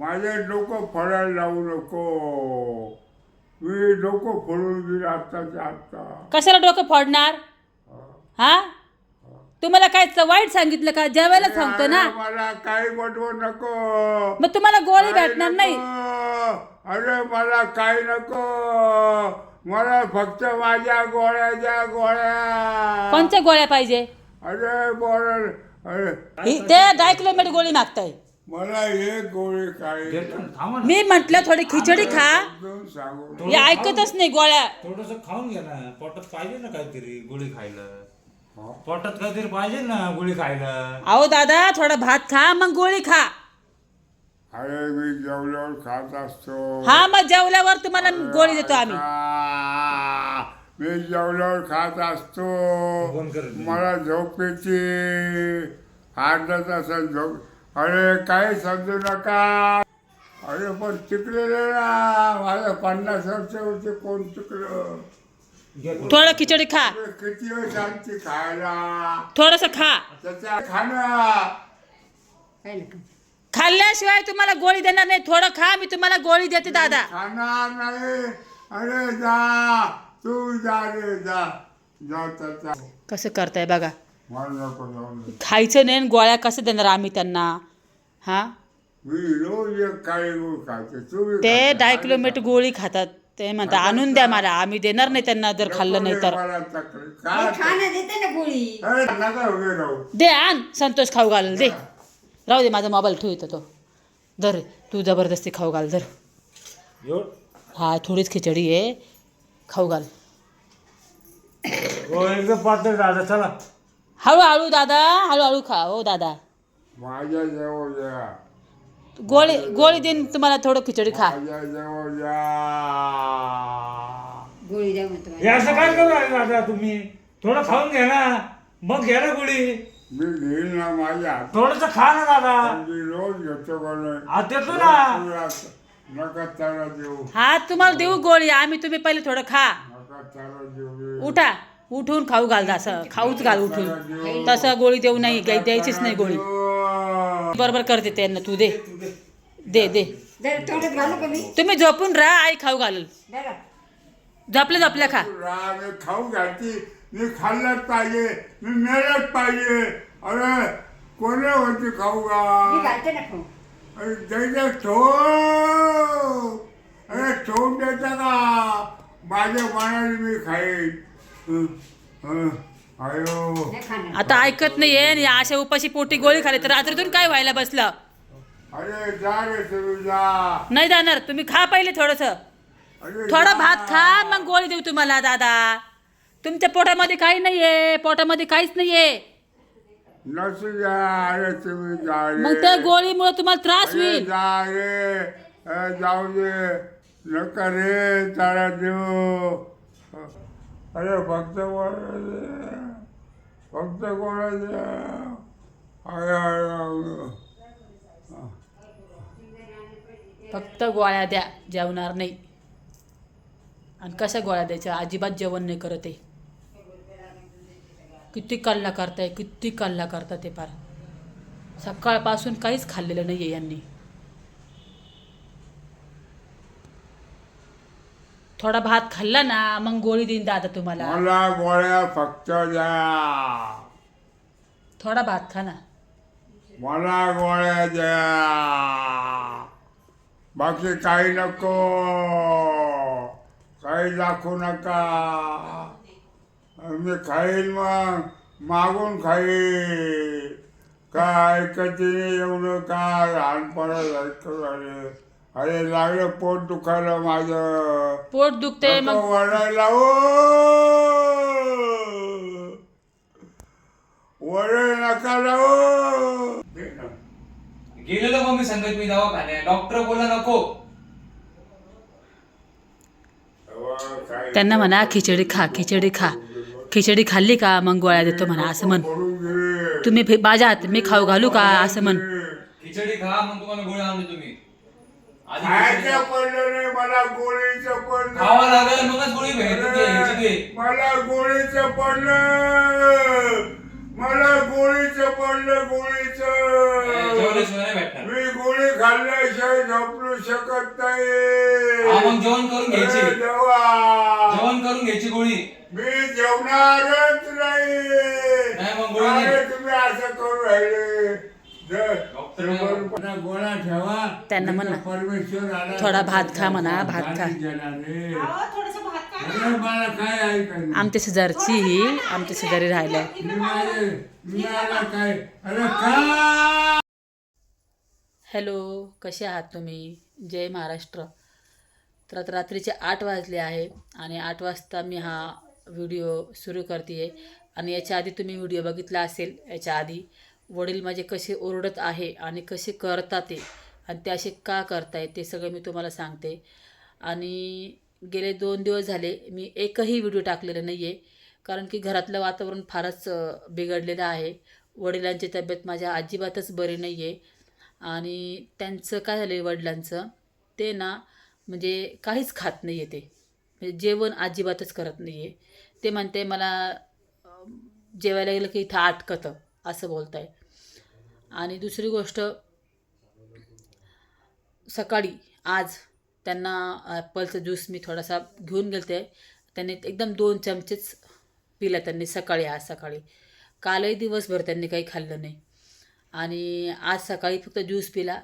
माझे डोकं फळायला लावू नको. मी डोकं फोडून गेलं आत्ताच्या आत्ता. कशाला डोकं फोडणार? हा. तुम्हाला काय च- वाईट सांगितलं का? जेवायला सांगतो ना. अरे, मला काही बनवू नको. मग तुम्हाला गोळी काही भेटणार नाही. नको. अरे मला काही नको. मला फक्त माझ्या गोळ्या द्या गोळ्या. कोणत्या गोळ्या पाहिजे? अरे बोल अरे ही- ते डायक्लोमेट गोळी मागताय. मला एक गोळी काय थांबा ना. मी म्हंटल थोडी खिचडी खा. सांगू. हे ऐकतच नाही गोळ्या. थोडस खाऊन घ्या ना. पोटात पाहिजे ना काहीतरी गोळी खायला. पोटात काहीतरी पाहिजे ना गोळी खायला. अहो दादा थोडा भात खा मग गोळी खा. अरे मी जेवल्यावर खात असतो. हा मग जेवल्यावर तुम्हाला गोळी देतो आम्ही. आ, मी जेवल्यावर खात असतो. कर. मला झोप येते. अर्धा तासात झोप अरे काही समजू नका. अरे पण चिकलेले ना. माझं पन्नास वर्ष होते कोण चिकलं? थोडं. खिचडी खा. अरे किती वेळ शांती खायला? थोडस खा. त्याच्या खाणं. खाल्ल्याशिवाय तुम्हाला गोळी देणार नाही. थोडं खा मी तुम्हाला गोळी देते दादा. खाणार नाही. अरे जा. तू जा रे जा. जा त्याचा. कसं करताय बघा. मला नको जाऊन दे. खायचं नाही आणि गोळ्या कसं देणार आम्ही त्यांना? हा? मी रोज एक काही गोळ खाते तुम्ही ते खाता. डायक्लोमेट गोळी खातात. ते म्हणतात आणून द्या मला आम्ही देणार नाही त्यांना जर खाल्लं नाही तर. मला तक्रार. काय खाणं देते ना गोळी. अरे नका उभे राहू. दे आण. संतोष खाऊ घाल दे. राहू दे माझा मोबाईल ठेव इथं तो. धर तू जबरदस्ती खाऊ घाल धर. एवढं? हा थोडीच खिचडी आहे. खाऊ घाल. हो एकदम पातळ दादा चला. हळूहळू दादा हळूहळू खा. हो दादा. माझ्या जवळ या गोळी गोळी देईन तुम्हाला थोडं खिचडी खा. या गोळी द्या म्हणतो हे असं काय करू राहिले दादा तुम्ही? थोडं खाऊन घ्या ना. मग घ्या ना गोळी. मी घेईन ना माझ्या हातात. थोडस खा ना दादा. मी रोज घेतो का नाही? हा देतो ना. नका त्याला देऊ. हा तुम्हाला देऊ गोळी. आम्ही तुम्ही पहिले थोडं खा. नका त्याला देऊ उठा. उठून खाऊ घाल असं खाऊच घाल उठून. तसं गोळी देऊ नाही. काही द्यायचीच नाही गोळी. देऊ. बरोबर करते त्यांना तू दे. दे दे. घालू तुम्ही झोपून राहा आई खाऊ घालल. जरा झोपल्या झोपल्या खा. खाऊ घालती. मी खाल्लंच पाहिजे मी मेलच पाहिजे. अरे कोणी होती खाऊ द्यायचं ठो अरे ठेवून द्यायचं का माझ्या मनाने मी खाईन. अयो नाही खाणार आता ऐकत नाहीये आणि अशा उपाशी पोटी गोळी खाली तर रात्रीतून काय व्हायला बसलं? अरे जा रे तुम्ही जा. नाही जाणार. तुम्ही खा पहिले थोडस. अरे थोडं जा. भात खा मग गोळी देऊ तुम्हाला दादा. तुमच्या पोटामध्ये काही नाहीये. पोटामध्ये काहीच नाहीये. नसू द्या. अरे तुम्ही जा रे. मग त्या गोळीमुळे तुम्हाला त्रास अरे होईल. जा रे. अरे जाऊ दे. नका रे तारा देऊ. अरे फक्त कोणाचे फक्त गोळ्या दे फक्त गोळ्या द्या जेवणार नाही. आणि कशा गोळ्या द्यायच्या? अजिबात जेवण नाही करत आहे किती कल्ला करताय किती कल्ला करता ते फार सकाळपासून काहीच खाल्लेलं नाही आहे यांनी. थोडा भात खाल्ला ना मग गोळी देईन दादा तुम्हाला. मला गोळ्या फक्त द्या. थोडा भात खा ना. मला गोळ्या द्या. बाकी काही नको. काही दाखवू नका. मी खाईन मग मागून खाईन. काय कधी एवढं काय लहानपणात ऐकलं अरे अरे लागलं पोट दुखायला माझं. पोट दुखते नको मग. वळायला ओ! वळ नका लावू गेलेलो मग मी संगत मी दवाखान्यात. डॉक्टर बोला नको. त्यांना म्हणा खिचडी खा खिचडी खा. खिचडी खाल्ली का? मग गोळ्या देतो म्हणा असं म्हण. पडून गेले तुम्ही फे- बाजात मी खाऊ घालू का? असं म्हण. खिचडी खा मग तुम्हाला गोळी आणली तुम्ही खायचं पडलं नाही. मला गोळीचं पडलं खावा लागेल मगच गोळी भेटते ह्याची ते. मला गोळीचं पडलं मला गोळीचं पडलं गोळीचं. जेवल्याशिवाय नाही भेटणार. मी गोळी खाल्ल्याशिवाय झोपू शकत हा, नाही मग जेवण करून घ्यायची. देवा. जेवण करून घ्यायची गोळी. मी जेवणारच नाही. नाही, मग गोळी नाही. अरे तुम्ही असं करू राहिले. त्यांना म्हणा, थोडा भात खा म्हणा, भात खा. आमच्या शेजारची ही आमच्या शेजारी राहिल्या. हॅलो कसे आहात तुम्ही? जय महाराष्ट्र. तर आता रात्रीचे आठ वाजले आहे आणि आठ वाजता मी हा व्हिडिओ सुरू करते आहे आणि याच्या आधी तुम्ही व्हिडिओ बघितला असेल याच्या आधी. वडील माझे कसे ओरडत आहे आणि कसे करतात ते आणि ते असे का करताय ते सगळं मी तुम्हाला सांगते. आणि गेले दोन दिवस झाले मी एकही व्हिडिओ टाकलेला नाही आहे कारण की घरातलं वातावरण फारच बिघडलेलं आहे. वडिलांची तब्येत माझ्या अजिबातच बरी नाही आहे आणि त्यांचं काय झालं आहे वडिलांचं ते ना म्हणजे काहीच खात नाही आहे ते. म्हणजे जेवण अजिबातच करत नाही आहे ते म्हणते मला जेवायला गेलं की इथं आटकतं असं बोलत आहे आणि दुसरी गोष्ट सकाळी आज त्यांना ॲपलचा ज्यूस मी थोडासा घेऊन गेलते. त्यांनी एकदम दोन चमचेच पिला त्यांनी सकाळी आज सकाळी. कालही दिवसभर त्यांनी काही खाल्लं नाही. आणि आज सकाळी फक्त ज्यूस पिला.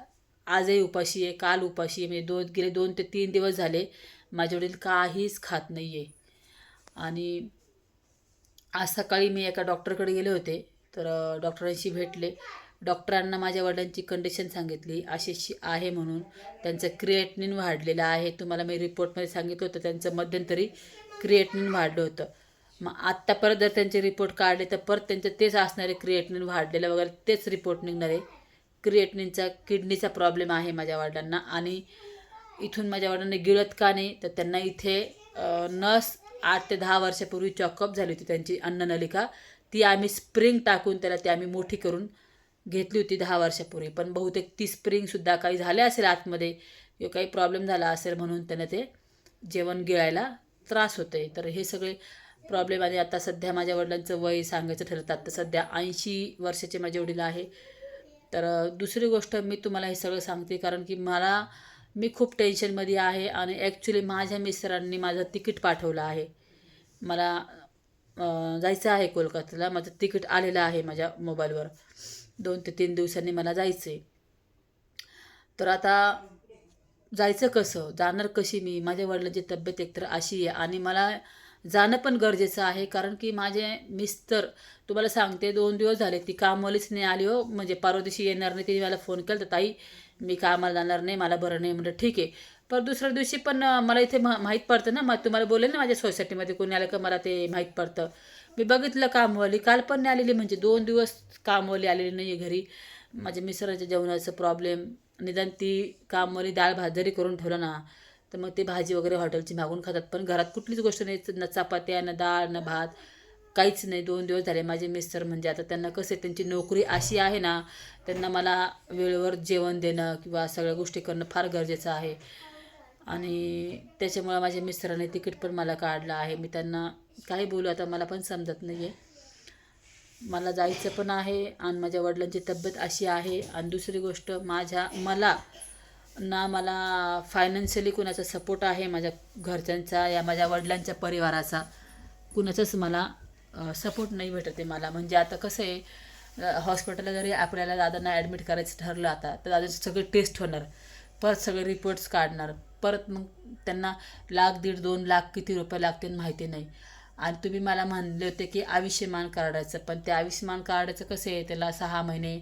आजही उपाशी आहे काल उपाशी आहे. म्हणजे दोन गेले दोन ते तीन दिवस झाले माझे वडील काहीच खात नाही आहे आणि आज सकाळी मी एका डॉक्टरकडे गेले होते. तर डॉक्टरांशी भेटले. डॉक्टरांना माझ्या वडिलांची कंडिशन सांगितली. अशी आहे म्हणून त्यांचं क्रिएटनिन वाढलेलं आहे. तुम्हाला मी रिपोर्टमध्ये सांगितलं होतं त्यांचं मध्यंतरी क्रिएटनिन वाढलं होतं. मग आत्ता परत जर त्यांचे रिपोर्ट काढले तर परत त्यांचं तेच असणारे क्रिएटनिन वाढलेलं वगैरे तेच रिपोर्ट निघणारे क्रिएटनिनचा किडनीचा प्रॉब्लेम आहे माझ्या वडिलांना. आणि इथून माझ्या वडिलांना गिळत का नाही तर त्यांना इथे नस आठ ते दहा वर्षापूर्वी चॉकअप झाली होती त्यांची अन्ननलिका. ती आम्ही स्प्रिंग टाकून त्याला ती आम्ही मोठी करून घेतली होती दहा वर्षापूर्वी पण बहुतेक ती स्प्रिंगसुद्धा काही झाले असेल आतमध्ये किंवा काही प्रॉब्लेम झाला असेल म्हणून त्यांना ते जेवण गिळायला त्रास होते तर हे सगळे प्रॉब्लेम आणि आता सध्या माझ्या वडिलांचं वय सांगायचं ठरतं तर सध्या ऐंशी वर्षाचे माझे वडील आहे. तर दुसरी गोष्ट मी तुम्हाला हे सगळं सांगते कारण की मला मी खूप टेन्शनमध्ये आहे आणि ॲक्च्युली माझ्या मिस्टरांनी माझं तिकीट पाठवलं आहे. मला जायचं आहे कोलकात्याला माझं तिकीट आलेलं आहे माझ्या मोबाईलवर दोन ते तीन दिवसांनी मला जायचं आहे तर आता जायचं कसं? जाणार कशी मी? माझ्या वडिलांची तब्येत एकतर अशी आहे आणि मला जाणं पण गरजेचं आहे कारण की माझे मिस्टर तुम्हाला सांगते दोन दिवस झाले ती कामवालीच नाही आली हो. म्हणजे परवा दिवशी येणार नाही तिने मला फोन केला तर ताई मी कामाला जाणार नाही मला बरं नाही. म्हटलं ठीक आहे. पण दुसऱ्या दिवशी पण मला इथे मा माहीत पडतं ना. मग तुम्हाला बोलेल ना माझ्या सोसायटीमध्ये कोणी आलं का? मला ते माहीत पडतं. मी बघितलं कामवाली. काल पण नाही आलेली म्हणजे दोन दिवस कामवाली आलेली नाही आहे घरी. माझ्या मिसराच्या जेवणाचं प्रॉब्लेम निदान ती कामवाली डाळ भात जरी करून ठेवलं ना तर मग ते भाजी वगैरे हॉटेलची मागून खातात. पण घरात कुठलीच गोष्ट नाही न चपात्या ना डाळ ना भात काहीच नाही. दोन दिवस झाले माझे मिस्टर म्हणजे आता त्यांना कसं आहे, त्यांची नोकरी अशी आहे ना त्यांना मला वेळेवर जेवण देणं किंवा सगळ्या गोष्टी करणं फार गरजेचं आहे. आणि त्याच्यामुळं माझ्या मिस्टरांनी तिकीट पण मला काढलं आहे. मी त्यांना काही बोलू आता मला पण समजत नाही आहे मला जायचं पण आहे आणि माझ्या वडिलांची तब्येत अशी आहे. आणि दुसरी गोष्ट माझ्या मला ना मला फायनान्शियली कुणाचा सपोर्ट आहे माझ्या घरच्यांचा या माझ्या वडिलांच्या परिवाराचा कुणाचाच मला सपोर्ट नाही भेटत आहे मला. म्हणजे आता कसं आहे हॉस्पिटलला जरी आपल्याला दादांना ॲडमिट करायचं ठरलं आता तर दादाचे सगळे टेस्ट होणार. परत सगळे रिपोर्ट्स काढणार. परत मग त्यांना लाख दीड दोन लाख किती रुपये लागतील माहिती नाही. आणि तुम्ही मला म्हणले होते की आयुष्यमान कार्डाचं पण ते आयुष्यमान कार्डाचं कसं आहे? त्याला सहा महिने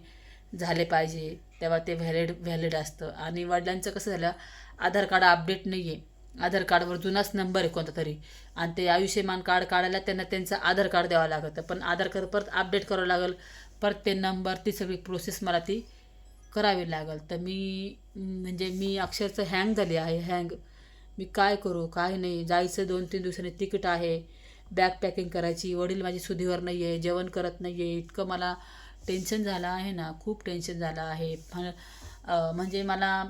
झाले पाहिजे तेव्हा ते व्हॅलिड व्हॅलिड असतं. आणि वडिलांचं कसं झालं आधार कार्ड अपडेट नाही आहे आधार कार्डवर जुनाच नंबर आहे कोणता तरी आणि ते आयुष्यमान कार्ड काढायला त्यांना त्यांचं आधार कार्ड द्यावं लागतं. पण आधार कार्ड परत अपडेट करावं लागेल. परत ते नंबर ती सगळी प्रोसेस मला ती करावी लागेल. तर मी म्हणजे मी अक्षरचं हँग झाली आहे. हँग मी काय करू काय नाही. जायचं दोन तीन दिवसांनी तिकीट आहे. बॅग पॅकिंग करायची वडील माझी सुधीवर नाही आहे जेवण करत नाही आहे इतकं मला टेन्शन झालं आहे ना खूप टेन्शन झालं आहे. म्हणजे मला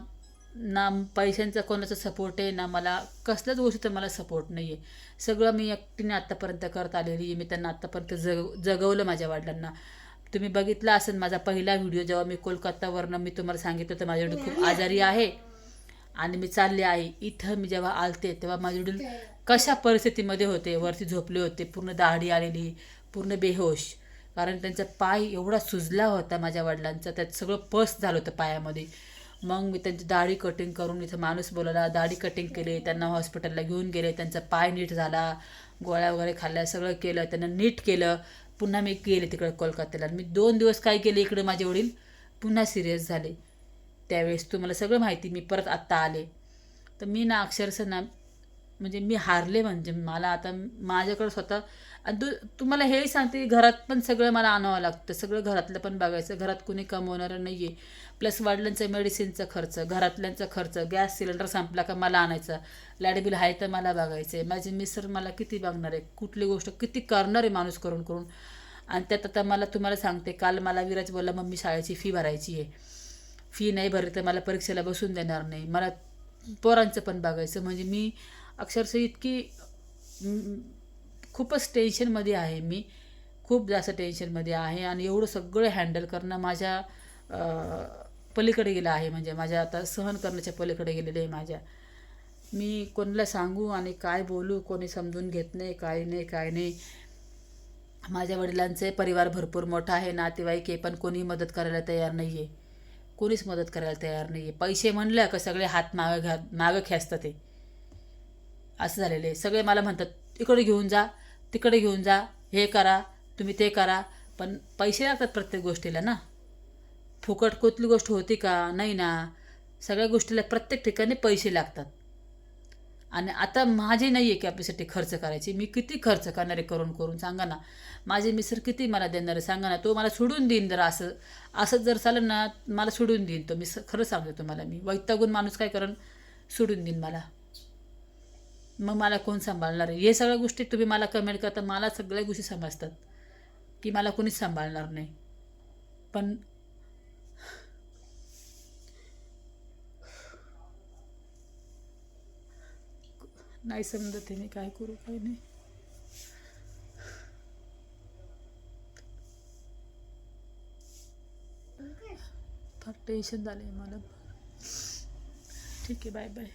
ना पैशांचा कोणाचा सपोर्ट आहे ना मला कसल्याच गोष्टीचा मला सपोर्ट नाही आहे सगळं मी एकटीने आत्तापर्यंत करत आलेली आहे. मी त्यांना आत्तापर्यंत जग जगवलं माझ्या वडिलांना. तुम्ही बघितला असेल माझा पहिला व्हिडिओ जेव्हा मी कोलकातावरनं मी तुम्हाला सांगितलं तर माझ्या खूप आजारी आहे. आणि मी चालले आहे. इथं मी जेव्हा आलते तेव्हा माझे वडील कशा परिस्थितीमध्ये होते वरती झोपले होते पूर्ण दाढी आलेली पूर्ण बेहोश. कारण त्यांचा पाय एवढा सुजला होता माझ्या वडिलांचा त्यात सगळं पस झालं होतं पायामध्ये. मग मी त्यांची दाढी कटिंग करून इथं माणूस बोलवला दाढी कटिंग केली त्यांना हॉस्पिटलला घेऊन गेले त्यांचा पाय नीट झाला गोळ्या वगैरे खाल्ल्या सगळं केलं त्यांना नीट केलं. पुन्हा मी गेले तिकडे कोलकात्याला. मी दोन दिवस काय केले इकडे माझे वडील? पुन्हा सिरियस झाले. त्यावेळेस तुम्हाला सगळं माहिती मी परत आत्ता आले. तर मी ना अक्षरशः ना म्हणजे मी हारले म्हणजे मला आता माझ्याकडे स्वतः दु तू तुम्हाला हेही सांगते घरात पण सगळं मला आणावं लागतं. सगळं घरातलं पण बघायचं. घरात कुणी कमवणारं नाही आहे प्लस वडिलांचा मेडिसिनचा खर्च घरातल्यांचा खर्च गॅस सिलेंडर संपला का मला आणायचा. लाइट बिल आहे तर मला बघायचं आहे माझे मिसर मला किती बघणार आहे कुठली गोष्ट किती करणार आहे माणूस करून करून? आणि त्यात आता मला तुम्हाला सांगते काल मला विराज बोलला मम्मी शाळेची फी भरायची आहे. फी नाही भरली तर मला परीक्षेला बसून देणार नाही. मला पोरांचं पण बघायचं. म्हणजे मी अक्षरशः इतकी खूपच टेन्शनमध्ये आहे मी. खूप जास्त टेन्शनमध्ये आहे आणि एवढं सगळं हँडल करणं माझ्या पलीकडे गेलं आहे. म्हणजे माझ्या आता सहन करण्याच्या पलीकडे गेलेलं आहे माझ्या. मी कोणाला सांगू आणि काय बोलू कोणी समजून घेत नाही काय नाही काय नाही. माझ्या वडिलांचे परिवार भरपूर मोठा आहे नातेवाईक आहे पण कोणी मदत करायला तयार नाही आहे कोणीच मदत करायला तयार नाही आहे पैसे म्हणलं का सगळे हात मागं घ्या मागं खेचतात ते. असं झालेलं आहे. सगळे मला म्हणतात इकडे घेऊन जा तिकडे घेऊन जा हे करा तुम्ही ते करा. पण पैसे लागतात प्रत्येक गोष्टीला ना. फुकट कुठली गोष्ट होती का? नाही ना. सगळ्या गोष्टीला प्रत्येक ठिकाणी पैसे लागतात. आणि आता माझी नाही आहे कॅपॅसिटी खर्च करायची. मी किती खर्च करणारे करून करून सांगा ना. माझे मिसर किती मला देणार आहे सांगा ना. तो मला सोडून देईन जर असं असंच जर चालेल ना मला सोडून देईन तो. मी खरं सांगतो तुम्हाला मी वैतागून माणूस काय करण सोडून देईन मला. मग मला कोण सांभाळणार आहे? हे सगळ्या गोष्टी तुम्ही मला कमेंट करता मला सगळ्या गोष्टी समजतात. की मला कोणीच सांभाळणार नाही. पण नाही समजत आहे मी काय करू काय नाही. फार टेन्शन झालं आहे मला. ठीक आहे बाय बाय